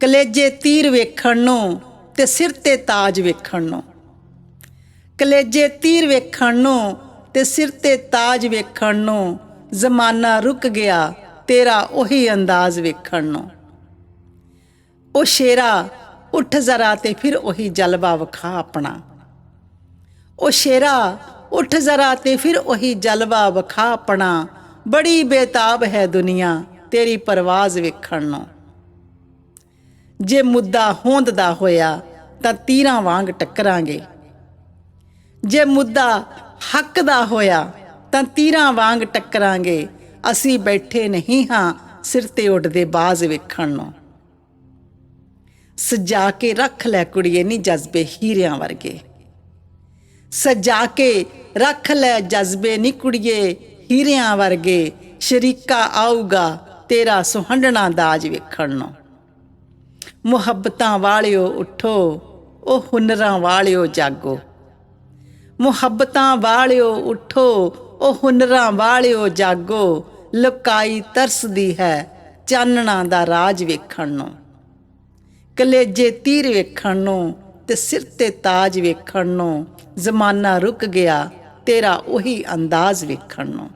ਕਲੇਜੇ ਤੀਰ ਵੇਖਣ ਨੂੰ ਤੇ ਸਿਰ ਤੇ ਤਾਜ ਵੇਖਣ ਨੂੰ। ਕਲੇਜੇ ਤੀਰ ਵੇਖਣ ਨੂੰ ਤੇ ਸਿਰ ਤੇ ਤਾਜ ਵੇਖਣ ਨੂੰ ਜ਼ਮਾਨਾ ਰੁਕ ਗਿਆ, ਤੇਰਾ ਉਹੀ ਅੰਦਾਜ਼ ਵੇਖਣ ਨੂੰ। ਉਹ ਸ਼ੇਰਾ ਉੱਠ ਜ਼ਰਾ ਤੇ ਫਿਰ ਉਹੀ ਜਲਵਾ ਵਿਖਾ ਆਪਣਾ। ਉਹ ਸ਼ੇਰਾ ਉੱਠ ਜ਼ਰਾ ਤੇ ਫਿਰ ਉਹੀ ਜਲਵਾ ਵਿਖਾ ਆਪਣਾ। ਬੜੀ ਬੇਤਾਬ ਹੈ ਦੁਨੀਆ ਤੇਰੀ ਪਰਵਾਜ਼ ਵੇਖਣ ਨੂੰ। ਜੇ ਮੁੱਦਾ ਹੋਂਦ ਦਾ ਹੋਇਆ ਤਾਂ ਤੀਰਾਂ ਵਾਂਗ ਟੱਕਰਾਂਗੇ। ਜੇ ਮੁੱਦਾ ਹੱਕ ਦਾ ਹੋਇਆ ਤਾਂ ਤੀਰਾਂ ਵਾਂਗ ਟੱਕਰਾਂਗੇ। ਅਸੀਂ ਬੈਠੇ ਨਹੀਂ ਹਾਂ ਸਿਰ ਤੇ ਉੱਡਦੇ ਬਾਜ਼ ਵੇਖਣ ਨੂੰ। ਸਜਾ ਕੇ ਰੱਖ ਲੈ ਕੁੜੀਏ ਨੀ ਜਜ਼ਬੇ ਹੀਰਿਆਂ ਵਰਗੇ। ਸਜਾ ਕੇ ਰੱਖ ਲੈ ਜਜ਼ਬੇ ਨੀ ਕੁੜੀਏ ਹੀਰਿਆਂ ਵਰਗੇ। ਸ਼ਰੀਕਾ ਆਊਗਾ ਤੇਰਾ ਸੁਹੰਡਣਾ ਦਾਜ ਵੇਖਣ ਨੂੰ। ਮੁਹੱਬਤਾਂ ਵਾਲਿਓ ਉਠੋ, ਉਹ ਹੁਨਰਾਂ ਵਾਲਿਓ ਜਾਗੋ। ਮੁਹੱਬਤਾਂ ਵਾਲਿਓ ਉਠੋ, ਉਹ ਹੁਨਰਾਂ ਵਾਲਿਓ ਜਾਗੋ। ਲੁਕਾਈ ਤਰਸਦੀ ਹੈ ਚਾਨਣਾ ਦਾ ਰਾਜ ਵੇਖਣ ਨੂੰ। ਕਲੇਜੇ ਤੀਰ ਵੇਖਣ ਨੂੰ ਤੇ ਸਿਰ ਤੇ ਤਾਜ ਵੇਖਣ ਨੂੰ। ਜ਼ਮਾਨਾ ਰੁਕ ਗਿਆ, ਤੇਰਾ ਉਹੀ ਅੰਦਾਜ਼ ਵੇਖਣ ਨੂੰ।